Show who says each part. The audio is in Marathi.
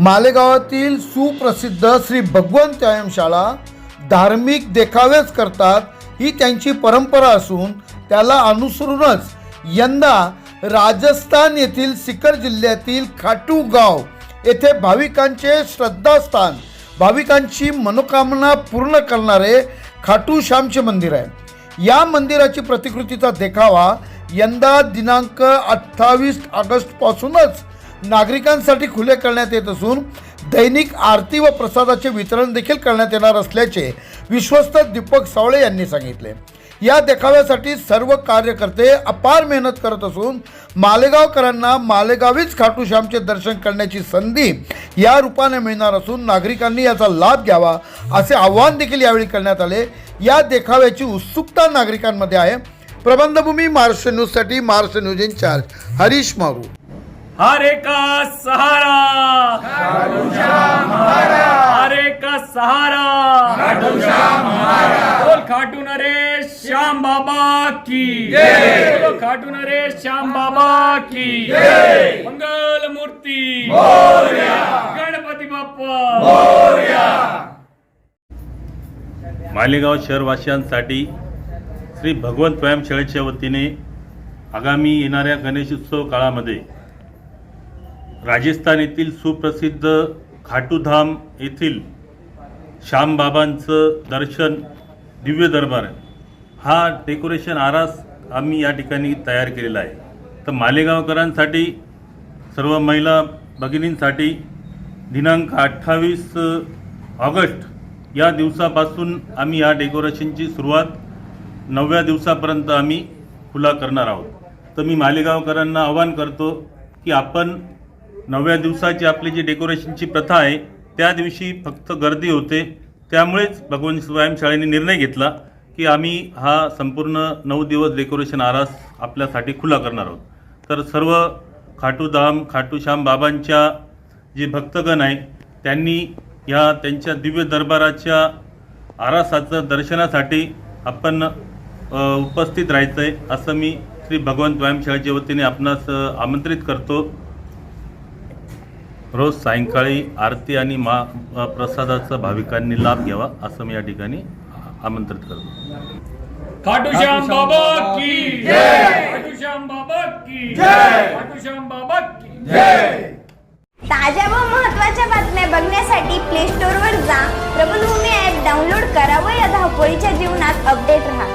Speaker 1: मालेगावातील सुप्रसिद्ध श्री भगवंत व्यायामशाळा धार्मिक देखावेच करतात. ही त्यांची परंपरा असून त्याला अनुसरूनच यंदा राजस्थान येथील सिकर जिल्ह्यातील खाटू गाव येथे भाविकांचे श्रद्धास्थान भाविकांची मनोकामना पूर्ण करणारे खाटू श्यामचे मंदिर आहे. या मंदिराची प्रतिकृतीचा देखावा यंदा दिनांक अठ्ठावीस ऑगस्टपासूनच नागरिकांसाठी खुले करण्यात येत असून दैनिक आरती व प्रसादाचे वितरण देखील करण्यात येणार असल्याचे विश्वस्त दीपक सावळे यांनी सांगितले. या देखाव्यासाठी सर्व कार्यकर्ते अपार मेहनत करत असून मालेगावकरांना मालेगावीच खाटू श्यामचे दर्शन करण्याची संधी या रूपाने मिळणार असून नागरिकांनी याचा लाभ घ्यावा असे आवाहन देखील यावेळी करण्यात आले. या देखाव्याची उत्सुकता नागरिकांमध्ये आहे. प्रबंधभूमी महाराष्ट्र न्यूजसाठी महाराष्ट्र न्यूज इन्चार्ज हरीश मारू.
Speaker 2: हरे का सहारा। हरे का सहारा। बोल खाटू नरेश श्याम बाबा की। बोलो खाटू नरेश श्याम बाबा की। मंगल मूर्ती। गणपती बाप्पा।
Speaker 3: मालेगाव शहरवासियांसाठी श्री भगवंत व्यायामशाळेच्या वतीने आगामी येणाऱ्या गणेशोत्सव काळामध्ये राजस्थान येथील सुप्रसिद्ध खाटूधाम येथील श्यामबाबांचं दर्शन दिव्य दरबार. हा डेकोरेशन आरास आम्ही या ठिकाणी तयार केलेला आहे. तर मालेगावकरांसाठी सर्व महिला भगिनींसाठी दिनांक अठ्ठावीस ऑगस्ट या दिवसापासून आम्ही या डेकोरेशनची सुरुवात नवव्या दिवसापर्यंत आम्ही खुला करणार आहोत. तर मी मालेगावकरांना आवाहन करतो की आपण नवव्या दिवसाची आपली जी डेकोरेशनची प्रथा आहे त्या दिवशी फक्त गर्दी होते. त्यामुळेच भगवंत व्यायामशाळेने निर्णय घेतला की आम्ही हा संपूर्ण नऊ दिवस डेकोरेशन आरास आपल्यासाठी खुला करणार आहोत. तर सर्व खाटूधाम खाटूश्याम बाबांच्या जे भक्तगण आहे त्यांनी ह्या त्यांच्या दिव्य दरबाराच्या आरासाचं दर्शनासाठी आपण उपस्थित राहायचं आहे असं मी श्री भगवंत व्यायामशाळेच्या वतीने आपणास आमंत्रित करतो. रोज सायंकाळी आरती आणि मा प्रसादाचा भाविकांनी लाभ घ्यावा असं मी या ठिकाणी आमंत्रित करतो.
Speaker 2: खाटू श्याम बाबा की खाटू श्याम बाबा की खाटू श्याम बाबा की
Speaker 4: ताज्या व महत्त्वाच्या बातम्या बघण्यासाठी प्ले स्टोअरवर जा. प्रबलभूमी ॲप डाउनलोड करा व या धावपळीच्या जीवनात अपडेट राहा.